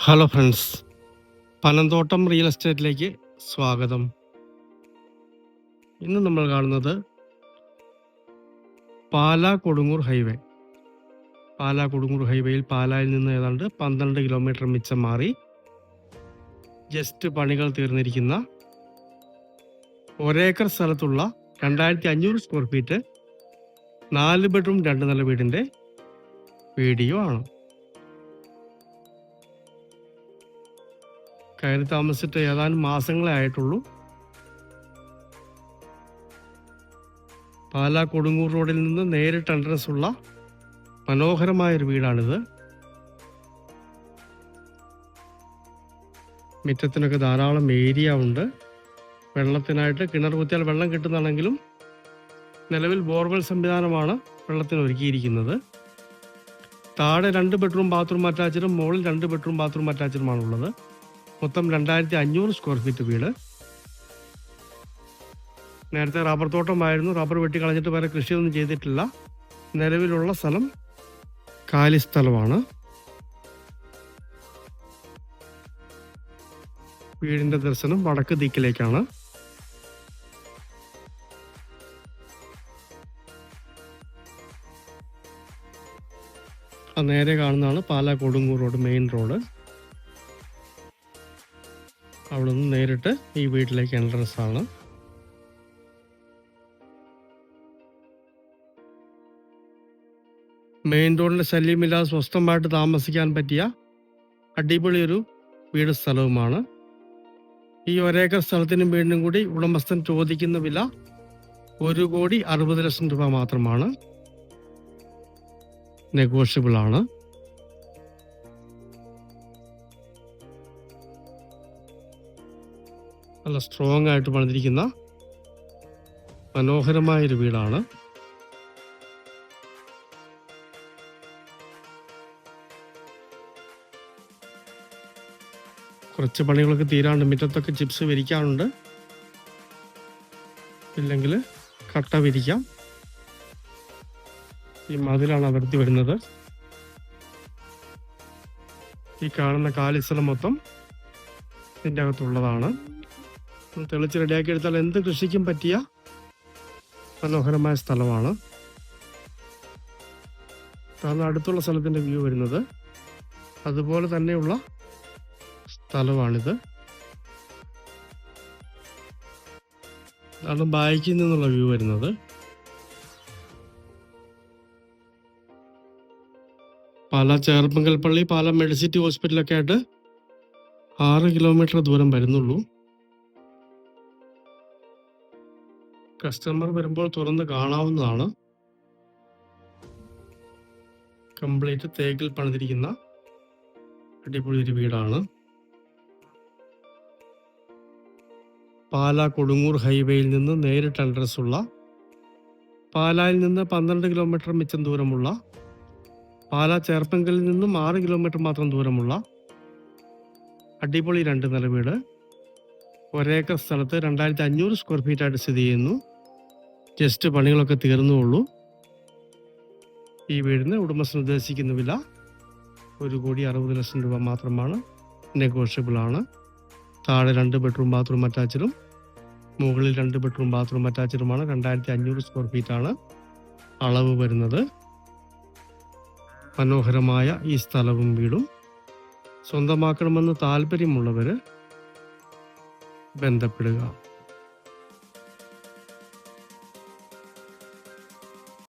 Hello friends Panamthottam real എസ്റ്റേറ്റിലേക്ക് സ്വാഗതം. ഇന്ന് നമ്മൾ കാണുന്നത് പാലാ കൊടുങ്ങൂർ ഹൈവേ പാലാ കൊടുങ്ങൂർ ഹൈവേയിൽ പാലായിൽ നിന്ന് ഏതാണ്ട് പന്ത്രണ്ട് കിലോമീറ്റർ മിച്ചം മാറി ജസ്റ്റ് പണികൾ തീർന്നിരിക്കുന്ന ഒരേക്കർ സ്ഥലത്തുള്ള രണ്ടായിരത്തി അഞ്ഞൂറ് സ്ക്വയർ ഫീറ്റ് നാല് ബെഡ്റൂം രണ്ട് നില വീടിന്റെ വീഡിയോ ആണ്. കയറി താമസിച്ചിട്ട് ഏതാനും മാസങ്ങളെ ആയിട്ടുള്ളൂ. പാലാ കൊടുങ്ങൂർ റോഡിൽ നിന്ന് നേരിട്ട് എൻട്രൻസ് ഉള്ള മനോഹരമായ ഒരു വീടാണിത്. മുറ്റത്തിനൊക്കെ ധാരാളം ഏരിയ ഉണ്ട്. വെള്ളത്തിനായിട്ട് കിണർ കുത്തിയാൽ വെള്ളം കിട്ടുന്നതാണെങ്കിലും നിലവിൽ ബോർവെൽ സംവിധാനമാണ് വെള്ളത്തിന് ഒരുക്കിയിരിക്കുന്നത്. താഴെ രണ്ട് ബെഡ്റൂം ബാത്റൂം അറ്റാച്ചഡും മുകളിൽ രണ്ട് ബെഡ്റൂം ബാത്റൂം അറ്റാച്ചഡുമാണുള്ളത് മൊത്തം രണ്ടായിരത്തി അഞ്ഞൂറ് സ്ക്വയർ ഫീറ്റ് വീട്. നേരത്തെ റബ്ബർ തോട്ടമായിരുന്നു. റബ്ബർ വെട്ടി കളഞ്ഞിട്ട് വേറെ കൃഷിയൊന്നും ചെയ്തിട്ടില്ല. നിലവിലുള്ള സ്ഥലം കാലി സ്ഥലമാണ്. വീടിന്റെ ദർശനം വടക്ക് ദിക്കിലേക്കാണ്. നേരെ കാണുന്നതാണ് Pala Kodungoor road main road. അവിടെ നിന്ന് നേരിട്ട് ഈ വീട്ടിലേക്ക് എൻട്രൻസ് ആണ്. മെയിൻ റോഡിലെ ശല്യമില്ലാതെ സ്വസ്ഥമായിട്ട് താമസിക്കാൻ പറ്റിയ അടിപൊളി ഒരു വീട് സ്ഥലവുമാണ്. ഈ ഒരേക്കർ സ്ഥലത്തിനും വീടിനും കൂടി ഉടമസ്ഥൻ ചോദിക്കുന്ന വില ഒരു കോടി അറുപത് ലക്ഷം രൂപ മാത്രമാണ്. നെഗോഷ്യബിൾ ആണ്. നല്ല സ്ട്രോങ് ആയിട്ട് പണിതിരിക്കുന്ന മനോഹരമായ ഒരു വീടാണ്. കുറച്ച് പണികളൊക്കെ തീരാണ്ട് മുറ്റത്തൊക്കെ ചിപ്സ് വിരിക്കാറുണ്ട്. ഇല്ലെങ്കിൽ കട്ട വിരിക്കാം. ഈ മതിലാണ് അതിർത്തി വരുന്നത്. ഈ കാണുന്ന കാലിസ്ഥലം മൊത്തം ഇതിന്റെ അകത്തുള്ളതാണ്. തെളിച്ച് റെഡിയാക്കി എടുത്താൽ എന്ത് കൃഷിക്കും പറ്റിയ മനോഹരമായ സ്ഥലമാണ്. കാരണം അടുത്തുള്ള സ്ഥലത്തിന്റെ വ്യൂ വരുന്നത്. അതുപോലെ തന്നെയുള്ള സ്ഥലമാണിത്. കാരണം ബാക്കിൽ നിന്നുള്ള വ്യൂ വരുന്നത്. പാല ചേർപ്പങ്കൽപ്പള്ളി പാല മെഡിസിറ്റി ഹോസ്പിറ്റലൊക്കെ ആയിട്ട് ആറ് കിലോമീറ്റർ ദൂരം വരുന്നുള്ളൂ. കസ്റ്റമർ വരുമ്പോൾ തുറന്ന് കാണാവുന്നതാണ്. കംപ്ലീറ്റ് തേക്കിൽ പണിതിരിക്കുന്ന അടിപൊളി ഒരു വീടാണ്. പാലാ കൊടുങ്ങൂർ ഹൈവേയിൽ നിന്ന് നേരിട്ട് അഡ്രസ് ഉള്ള പാലായിൽ നിന്ന് പന്ത്രണ്ട് കിലോമീറ്റർ മിച്ചം ദൂരമുള്ള പാല ചേർപ്പങ്കലിൽ നിന്നും ആറ് കിലോമീറ്റർ മാത്രം ദൂരമുള്ള അടിപൊളി രണ്ട് നില വീട്. ഒരേക്കർ സ്ഥലത്ത് രണ്ടായിരത്തി അഞ്ഞൂറ് സ്ക്വയർ ഫീറ്റ് ആയിട്ട് സ്ഥിതി ചെയ്യുന്നു. ജസ്റ്റ് പണികളൊക്കെ തീർന്നുള്ളൂ. ഈ വീടിന് ഉടമസ്ഥൻ ഉദ്ദേശിക്കുന്ന വില ഒരു കോടി അറുപത് ലക്ഷം രൂപ മാത്രമാണ്. നെഗോഷ്യബിൾ ആണ്. താഴെ രണ്ട് ബെഡ്റൂം ബാത്റൂം അറ്റാച്ചഡും മുകളിൽ രണ്ട് ബെഡ്റൂം ബാത്റൂം അറ്റാച്ചഡുമാണ് രണ്ടായിരത്തി അഞ്ഞൂറ് സ്ക്വയർ ഫീറ്റ് ആണ് അളവ് വരുന്നത്. മനോഹരമായ ഈ സ്ഥലവും വീടും. സ്വന്തമാക്കണമെന്ന് താല്പര്യമുള്ളവർ ബന്ധപ്പെടുക.